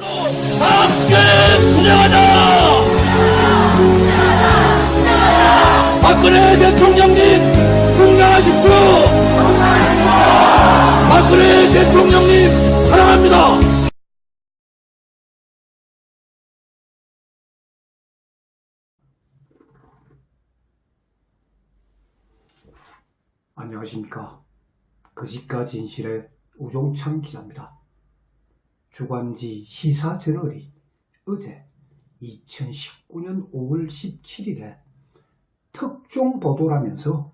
함께 투쟁하자! 박근혜 대통령님 건강하십시오! 박근혜 대통령님 사랑합니다! 안녕하십니까. 그집가 진실의 우종찬 기자입니다. 주간지 시사저널이 어제 2019년 5월 17일에 특종 보도라면서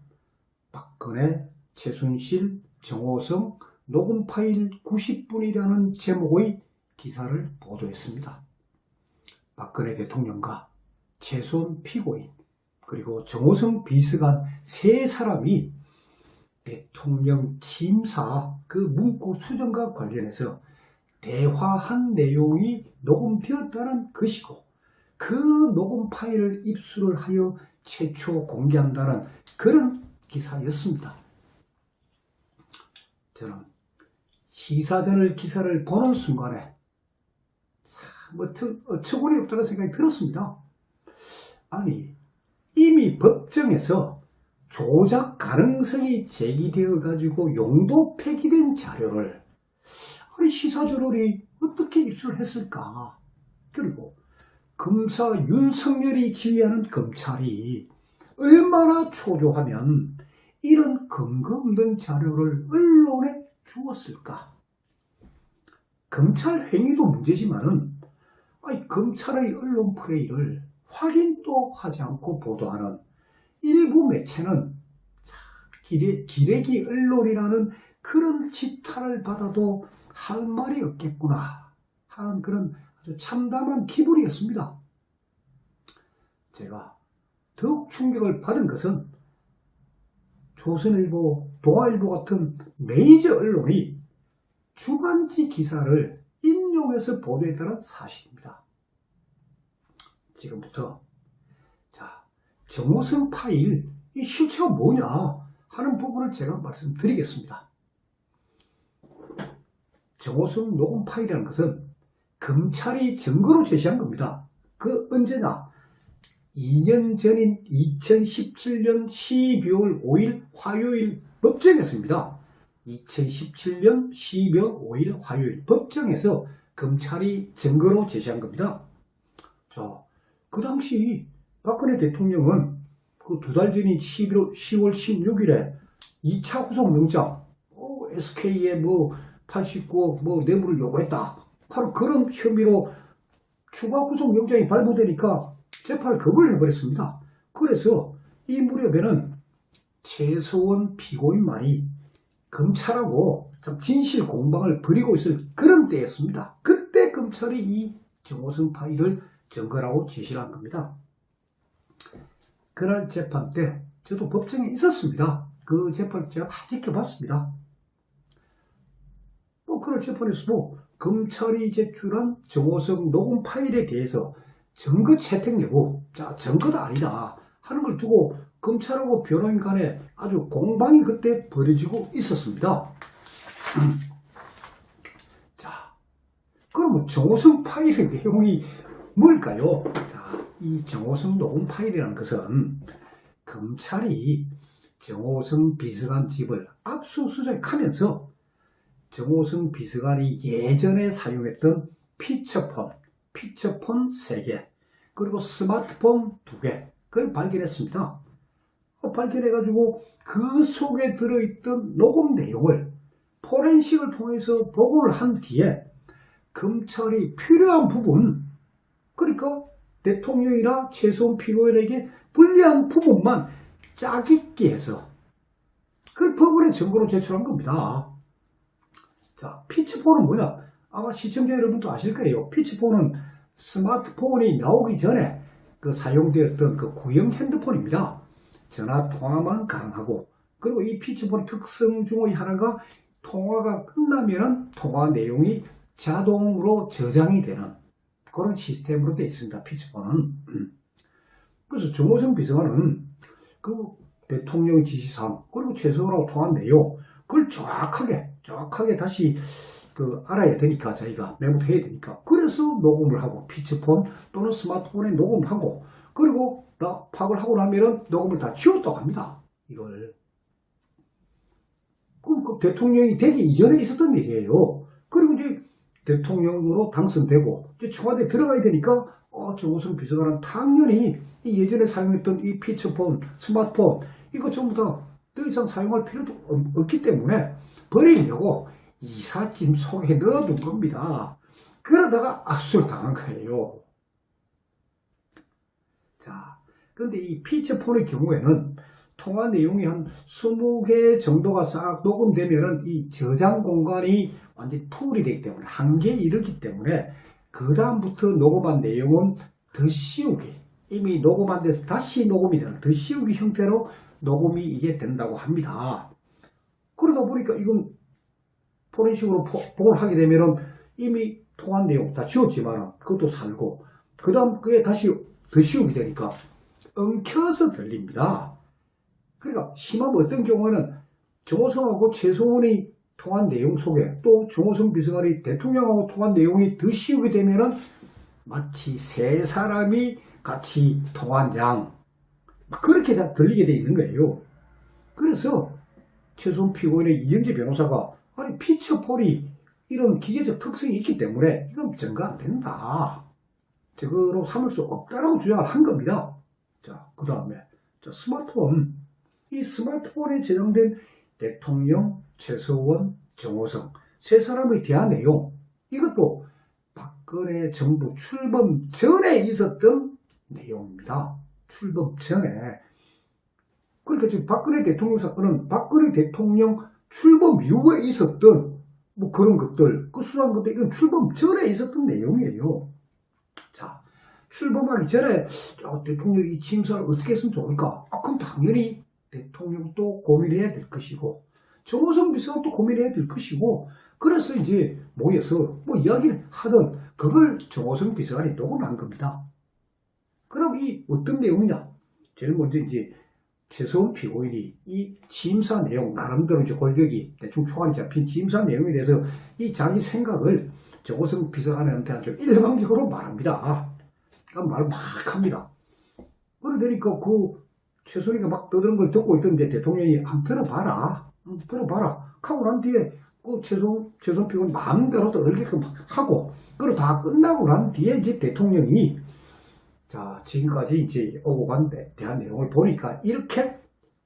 박근혜, 최순실, 정호성 녹음 파일 90분이라는 제목의 기사를 보도했습니다. 박근혜 대통령과 최순 피고인 그리고 정호성 비서관 세 사람이 대통령 침사 그 문구 수정과 관련해서 대화한 내용이 녹음되었다는 것이고 그 녹음 파일을 입수를 하여 최초 공개한다는 그런 기사였습니다. 저는 시사저널 기사를 보는 순간에 참 어처, 어처 구니 없다는 생각이 들었습니다. 아니 이미 법정에서 조작 가능성이 제기되어 가지고 용도 폐기된 자료를 아니 시사저널이 어떻게 입수를 했을까? 그리고 검사 윤석열이 지휘하는 검찰이 얼마나 초조하면 이런 근거 없는 자료를 언론에 주었을까? 검찰 행위도 문제지만은 검찰의 언론 플레이를 확인도 하지 않고 보도하는 일부 매체는 참 기레, 기레기 언론이라는 그런 지탄을 받아도 할 말이 없겠구나 하는 그런 아주 참담한 기분이었습니다. 제가 더욱 충격을 받은 것은 조선일보, 동아일보 같은 메이저 언론이 주간지 기사를 인용해서 보도했다는 사실입니다. 지금부터 자 정호성 파일 이 실체가 뭐냐 하는 부분을 제가 말씀드리겠습니다. 정호성 녹음 파일이라는 것은 검찰이 증거로 제시한 겁니다. 그 언제나 2년 전인 2017년 12월 5일 화요일 법정에서입니다. 2017년 12월 5일 화요일 법정에서 검찰이 증거로 제시한 겁니다. 자, 그 당시 박근혜 대통령은 그 두 달 전인 11월, 10월 16일에 2차 구속영장, 어, SK에 뭐 89억 뭐 뇌물을 요구했다. 바로 그런 혐의로 추가 구속영장이 발부되니까 재판을 거부를 해버렸습니다. 그래서 이 무렵에는 최소원 피고인만이 검찰하고 참 진실 공방을 벌이고 있을 그런 때였습니다. 그때 검찰이 이 정호성 파일을 증거라고 제시를 한 겁니다. 그날 재판 때 저도 법정에 있었습니다. 그 재판 제가 다 지켜봤습니다. 뭐 그날 재판에서도 검찰이 제출한 정호성 녹음 파일에 대해서 증거 채택 여부, 자 증거다 아니다 하는 걸 두고 검찰하고 변호인 간에 아주 공방이 그때 벌어지고 있었습니다. 자, 그러면 정호성 파일의 내용이 뭘까요? 자, 이 정호성 녹음 파일이라는 것은 검찰이 정호성 비서관 집을 압수수색하면서 정호성 비서관이 예전에 사용했던 피처폰, 피처폰 3개, 그리고 스마트폰 2개, 그걸 발견했습니다. 어, 발견해가지고 그 속에 들어있던 녹음 내용을 포렌식을 통해서 보고를 한 뒤에 검찰이 필요한 부분, 그러니까 대통령이나 최소한 피고인에게 불리한 부분만 짜깁기 해서 그걸 법원에 증거로 제출한 겁니다. 자, 피치폰은 뭐냐? 아마 시청자 여러분도 아실 거예요. 피치폰은 스마트폰이 나오기 전에 그 사용되었던 그 구형 핸드폰입니다. 전화 통화만 가능하고 그리고 이 피치폰 특성 중의 하나가 통화가 끝나면 통화 내용이 자동으로 저장이 되는 그런 시스템으로 되어 있습니다. 피치폰은. 그래서 정호성 비서관은 그 대통령 지시사항 그리고 최소한하고 통한 내용 그걸 정확하게 정확하게 다시 그 알아야 되니까 자기가 메모해야 되니까 그래서 녹음을 하고 피치폰 또는 스마트폰에 녹음을 하고 그리고 나 파악을 하고 나면은 녹음을 다 지웠다고 합니다. 이걸 그럼 그 대통령이 되기 이전에 있었던 일이에요. 그리고 이제 대통령으로 당선되고 이제 청와대 에 들어가야 되니까 어, 정우성 비서관은 당연히 이 예전에 사용했던 이 피처폰, 스마트폰 이거 전부 다 더 이상 사용할 필요도 없- 없기 때문에 버리려고 이삿짐 속에 넣어둔 겁니다. 그러다가 압수를 당한 거예요. 자, 그런데 이 피처폰의 경우에는 통화 내용이 한 20개 정도가 싹 녹음되면은 이 저장 공간이 완전히 풀이 되기 때문에 한계에 이르기 때문에 그 다음부터 녹음한 내용은 더 씌우기 이미 녹음한 데서 다시 녹음이 되는 더 씌우기 형태로 녹음이 이게 된다고 합니다. 그러다 보니까 이건 포렌식으로 포- 복원을 하게 되면은 이미 통한 내용 다 지웠지만 그것도 살고 그 다음 그게 다시 더 씌우게 되니까 엉켜서 들립니다. 그러니까 심하면 어떤 경우에는 정호성하고 최소원이 통한 내용 속에 또 정호성 비서관이 대통령하고 통한 내용이 더 씌우게 되면은 마치 세 사람이 같이 통한 양 그렇게 다 들리게 돼 있는 거예요. 그래서 최소원 피고인의 이영재 변호사가 아니 피처폴이 이런 기계적 특성이 있기 때문에 이건 증거 안 된다. 저거로 삼을 수 없다라고 주장을 한 겁니다. 자, 그 다음에 스마트폰 이 스마트폰에 저장된 대통령, 최서원, 정호성 세 사람의 대화 내용 이것도 박근혜 정부 출범 전에 있었던 내용입니다. 출범 전에 그러니까 지금 박근혜 대통령 사건은 박근혜 대통령 출범 이후에 있었던 뭐 그런 것들 그 수사한 것도 이건 출범 전에 있었던 내용이에요. 자 출범하기 전에 어, 대통령이 이 취임사를 어떻게 했으면 좋을까? 아, 그럼 당연히 대통령도 고민해야 될 것이고 정호성 비서관도 고민해야 될 것이고 그래서 이제 모여서 뭐 이야기를 하던 그걸 정호성 비서관이 녹음한 겁니다. 그럼 이 어떤 내용이냐? 제일 먼저 이제 최소원 피고인이 이 취임사 내용 나름대로 이제 골격이 대충 초안이 잡힌 취임사 내용에 대해서 이 자기 생각을 정호성 비서관한테 아주 일방적으로 말합니다. 그러니까 말을 막 합니다. 그러니까 그 최소리가 막 떠드는 걸 듣고 있던데 대통령이 한번 들어봐라. 음, 들어봐라. 하고 난 뒤에 그 최소, 최소 피고는 마음대로 떠들게끔 하고 그리고 다 끝나고 난 뒤에 이제 대통령이 자, 지금까지 이제 오고 간데 대한 내용을 보니까 이렇게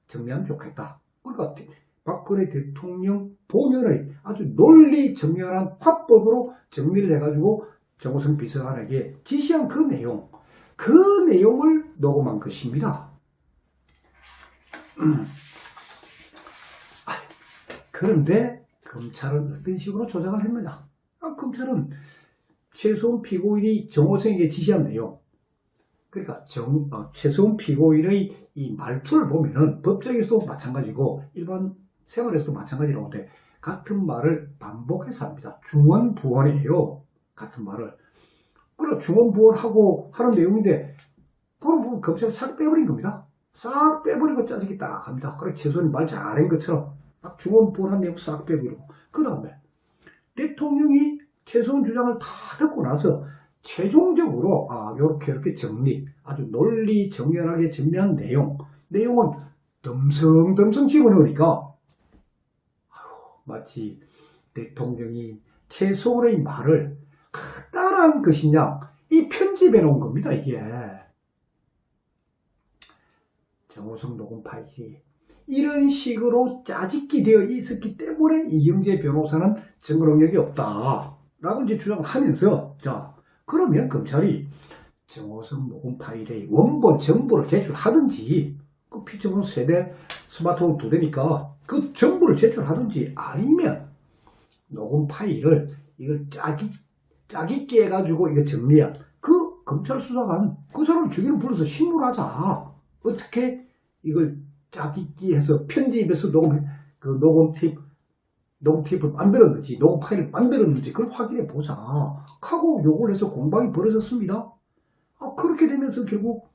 정리하면 좋겠다. 그러니까 대- 박근혜 대통령 본연의 아주 논리 정연한 화법으로 정리를 해가지고 정호성 비서관에게 지시한 그 내용, 그 내용을 녹음한 것입니다. 그런데 검찰은 어떤 식으로 조작을 했느냐? 아, 검찰은 최소한 피고인이 정호성에게 지시한 내용, 그러니까 정, 어, 최소한 피고인의 이 말투를 보면은 법정에서도 마찬가지고 일반 생활에서도 마찬가지라고 돼. 같은 말을 반복해서 합니다. 중원부원이에요. 같은 말을. 그래 중원부원하고 하는 내용인데 그걸 보면 검찰이 싹 빼버린 겁니다. 싹 빼버리고 짜증이 딱 합니다. 그래 최소한 말 잘한 것처럼 딱 중원부원한 내용 싹 빼버리고 그 다음에 대통령이 최소한 주장을 다 듣고 나서 최종적으로 아 이렇게 이렇게 정리 아주 논리 정연하게 정리한 내용. 내용은 덤성덤성 집어넣으니까 마치 대통령이 최소한의 말을 따라한 것이냐 이 편집해 놓은 겁니다 이게. 정호성 녹음 파일이 이런 식으로 짜집기 되어 있었기 때문에 이경재 변호사는 증거 능력이 없다 라고 이제 주장을 하면서 자 그러면 검찰이 정호성 녹음 파일의 원본 정보를 제출하든지 그 피처폰 세대 스마트폰 두 대니까 그 정보를 제출하든지 아니면 녹음 파일을 이걸 짜기 짜깁기 해가지고 이거 정리한 그 검찰 수사관 그 사람 주기를 불러서 신문하자. 어떻게 이걸 짜깁기 해서 편집해서 녹음 그 녹음 테이프 녹음 테이프를 만들었는지 녹음 파일을 만들었는지 그걸 확인해 보자 하고 요걸 해서 공방이 벌어졌습니다. 아, 그렇게 되면서 결국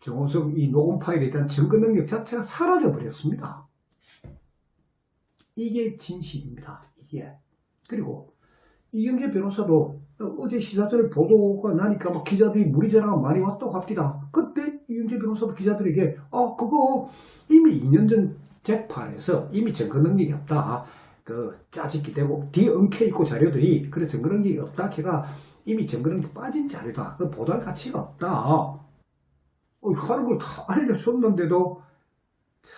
정호성 이 녹음 파일에 대한 증거 능력 자체가 사라져 버렸습니다. 이게 진실입니다. 이게 그리고 이영재 변호사도 어제 시사전을 보도가 나니까 막 기자들이 무리자라가 많이 왔다고 합니다. 그때 이영재 변호사도 기자들에게 아 그거 이미 2년 전 재판에서 이미 증거 능력이 없다. 그 짜집기 되고 뒤엉켜 있고 자료들이 그래 증거 능력이 없다. 걔가 이미 증거 능력 빠진 자료다. 그 보도할 가치가 없다. 어, 하는 걸다 알려줬는데도 참,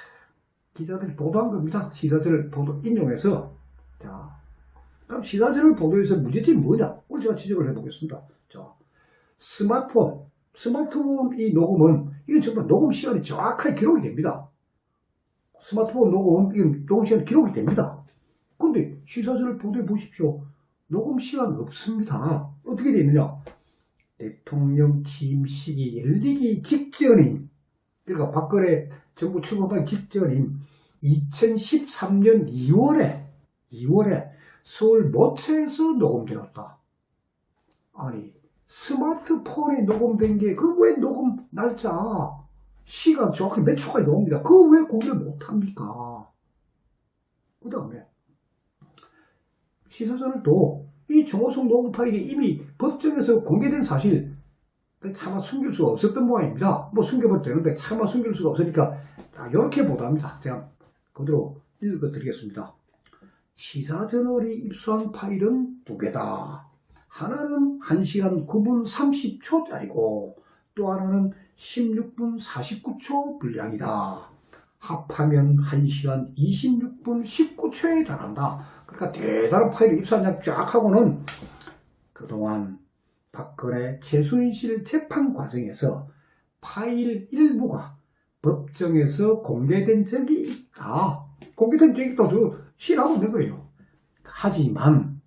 기자들이 보도한 겁니다. 시사전을 보도 인용해서 자 그럼 시사전을 보도해서 문제점이 뭐냐? 오늘 제가 지적을 해보겠습니다. 자, 스마트폰, 스마트폰 이 녹음은 이건 정말 녹음 시간이 정확하게 기록이 됩니다. 스마트폰 녹음, 이건 녹음 시간이 기록이 됩니다. 시사전을 보도해 보십시오. 녹음 시간 없습니다. 어떻게 되어 있느냐? 대통령 취임 식이 열리기 직전인, 그러니까 박근혜 정부 출범하기 직전인 2013년 2월에, 2월에 서울 모처에서 녹음되었다. 아니, 스마트폰에 녹음된 게, 그 왜 녹음 날짜, 시간 정확히 몇 초까지 녹음니다. 그거 왜 공개를 못합니까? 그 다음에, 시사전을 또, 이 정호성 녹음 파일이 이미 법정에서 공개된 사실, 그 차마 숨길 수가 없었던 모양입니다. 뭐 숨겨봐도 되는데 차마 숨길 수가 없으니까, 이렇게 보도합니다. 제가 그대로 읽어드리겠습니다. 시사저널이 입수한 파일은 두 개다. 하나는 1시간 9분 30초짜리고 또 하나는 16분 49초 분량이다. 합하면 1시간 26분 19초에 달한다. 그러니까 대단한 파일을 입수한 장 쫙 하고는 그동안 박근혜 최순실 재판 과정에서 파일 일부가 법정에서 공개된 적이 있다. 공개된 적이 있다. 저 실하고 있는 거예요. 하지만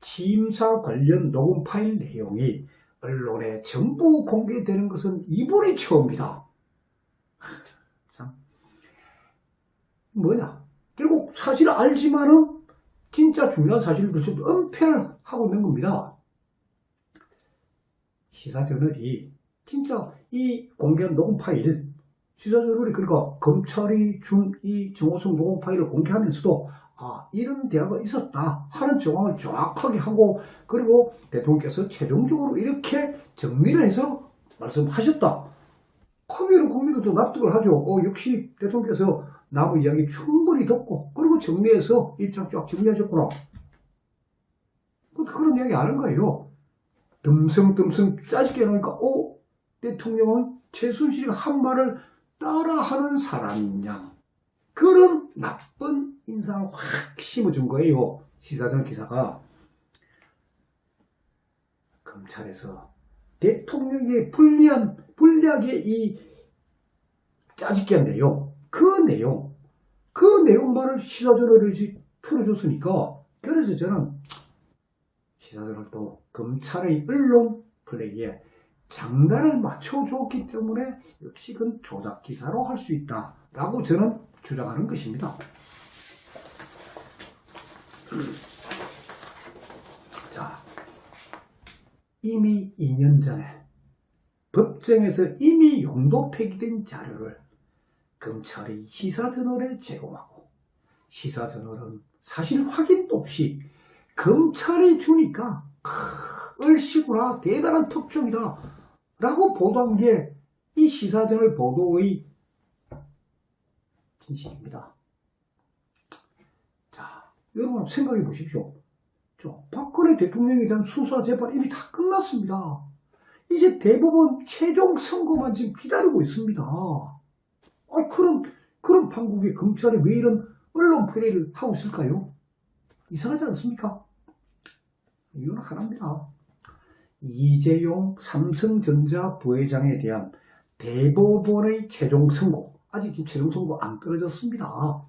취임사 관련 녹음 파일 내용이 언론에 전부 공개되는 것은 이번이 처음이다. 참 뭐냐? 결국 사실을 알지만은 진짜 중요한 사실을 그저 은폐를 하고 있는 겁니다. 시사저널이 진짜 이 공개한 녹음 파일 시사저널이 그러니까 검찰이 준 이 정호성 녹음 파일을 공개하면서도 아 이런 대화가 있었다 하는 정황을 정확하게 하고 그리고 대통령께서 최종적으로 이렇게 정리를 해서 말씀하셨다. 국 민들도 납득을 하죠. 어, 역시 대통령께서 나무 이야기 충분히 듣고 그리고 정리해서 입장 쫙 정리하셨구나. 그런 이야기 하는 거예요. 듬성듬성 짜집게 해놓으니까 어? 대통령은 최순실이가 한 말을 따라하는 사람이냐. 그런 나쁜 인상을 확 심어준 거예요. 시사전 기사가. 검찰에서 대통령의 불리한, 불리하게 이 내용, 그 내용, 그 내용만을 시사전을 풀어줬으니까, 그래서 저는 시사전을 또 검찰의 언론 플레이에 장단을 맞춰줬기 때문에 역시 그건 조작 기사로 할 수 있다라고 저는 주장하는 것입니다. 자, 이미 2년 전에 법정에서 이미 용도 폐기된 자료를 검찰이 시사저널에 제공하고 시사저널은 사실 확인도 없이 검찰이 주니까 크, 얼씨구나 대단한 특종이다 라고 보도한 게 이 시사저널 보도의 진실입니다. 자, 여러분 생각해 보십시오. 저 박근혜 대통령에 대한 수사 재판 이미 다 끝났습니다. 이제 대법원 최종 선고만 지금 기다리고 있습니다. 아, 그런 그런 판국에 검찰이 왜 이런 언론 플레이를 하고 있을까요? 이상하지 않습니까? 이유는 하나입니다. 이재용 삼성전자 부회장에 대한 대법원의 최종 선고 아직 지금 최종 선고 안 떨어졌습니다.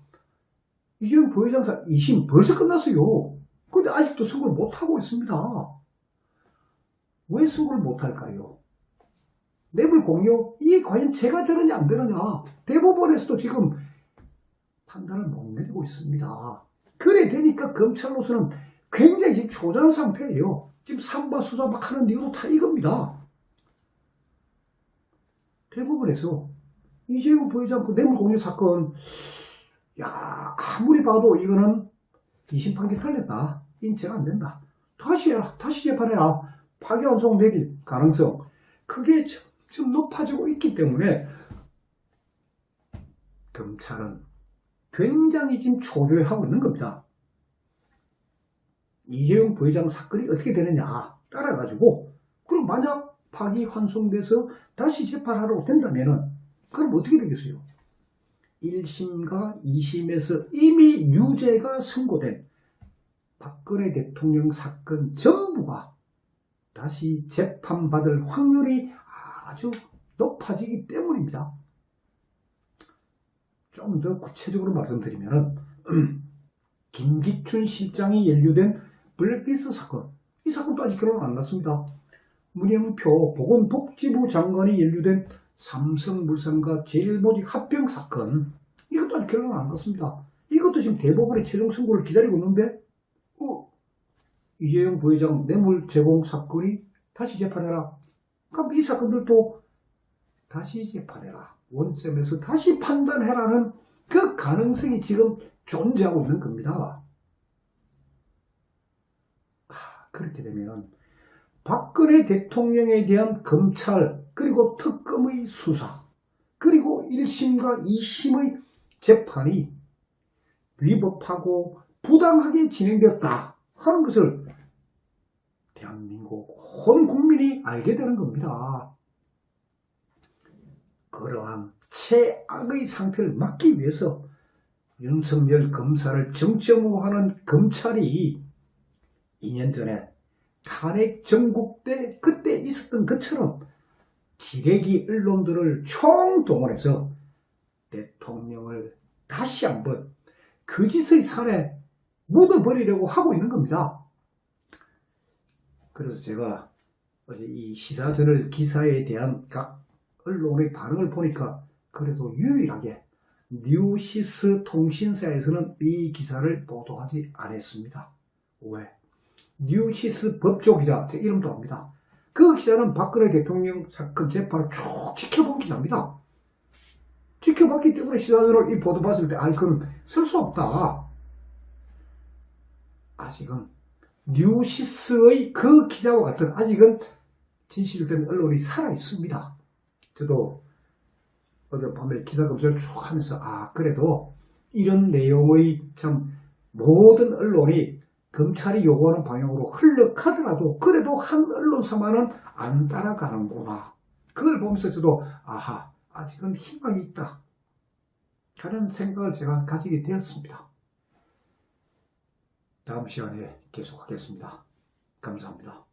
이재용 부회장 2심 벌써 끝났어요. 근데 아직도 선고를 못하고 있습니다. 왜 선고를 못할까요? 뇌물 공여 이게 과연 제가 되느냐 안 되느냐 대법원에서도 지금 판단을 못 내리고 있습니다. 그래 되니까 검찰로서는 굉장히 지금 초조한 상태예요. 지금 삼바 수사 막 하는 이유로 다 이겁니다. 대법원에서 이재용 부회장 그 뇌물 공여 사건 야 아무리 봐도 이거는 2심 판결 틀렸다. 인체가 안 된다. 다시 해라. 다시 재판해라. 파기환송 내릴 가능성 그게 점점 높아지고 있기 때문에 검찰은 굉장히 지금 초조해하고 있는 겁니다. 이재용 부회장 사건이 어떻게 되느냐 따라가지고 그럼 만약 파기환송돼서 다시 재판하러 된다면은 그럼 어떻게 되겠어요? 1심과 2심에서 이미 유죄가 선고된 박근혜 대통령 사건 전부가 다시 재판받을 확률이 아주 높아지기 때문입니다. 좀 더 구체적으로 말씀드리면 김기춘 실장이 연루된 블랙리스트 사건 이 사건도 아직 결론 안 났습니다. 문영표 보건복지부 장관이 연루된 삼성물산과 제일모직 합병 사건 이것도 아직 결론 안 났습니다. 이것도 지금 대법원의 최종 선고를 기다리고 있는데 어, 이재용 부회장 뇌물 제공 사건이 다시 재판해라. 그럼 이 사건들도 다시 재판해라. 원점에서 다시 판단해라는 그 가능성이 지금 존재하고 있는 겁니다. 하, 그렇게 되면 박근혜 대통령에 대한 검찰 그리고 특검의 수사 그리고 1심과 2심의 재판이 위법하고 부당하게 진행되었다 하는 것을 대한민국 온 국민이 알게 되는 겁니다. 그러한 최악의 상태를 막기 위해서 윤석열 검사를 정점화하는 검찰이 2년 전에 탄핵 전국 때 그때 있었던 것처럼 기레기 언론들을 총동원해서 대통령을 다시 한번 거짓의 산에 묻어버리려고 하고 있는 겁니다. 그래서 제가 어제 이 시사 저널 기사에 대한 각 언론의 반응을 보니까 그래도 유일하게 뉴시스 통신사에서는 이 기사를 보도하지 않았습니다. 왜? 뉴시스 법조 기자, 제 이름도 압니다. 그 기자는 박근혜 대통령 사건 재판을 쭉 지켜본 기자입니다. 지켜봤기 때문에 시사저널 이 보도 봤을 때, 아니, 그럼 쓸 수 없다. 아직은 뉴시스의 그 기자와 같은 아직은 진실된 언론이 살아 있습니다. 저도 어젯밤에 기사 검색을 쭉 하면서 아 그래도 이런 내용의 참 모든 언론이 검찰이 요구하는 방향으로 흘러가더라도 그래도 한 언론사만은 안 따라가는구나. 그걸 보면서 저도 아하 아직은 희망이 있다. 하는 생각을 제가 가지게 되었습니다. 다음 시간에 계속하겠습니다. 감사합니다.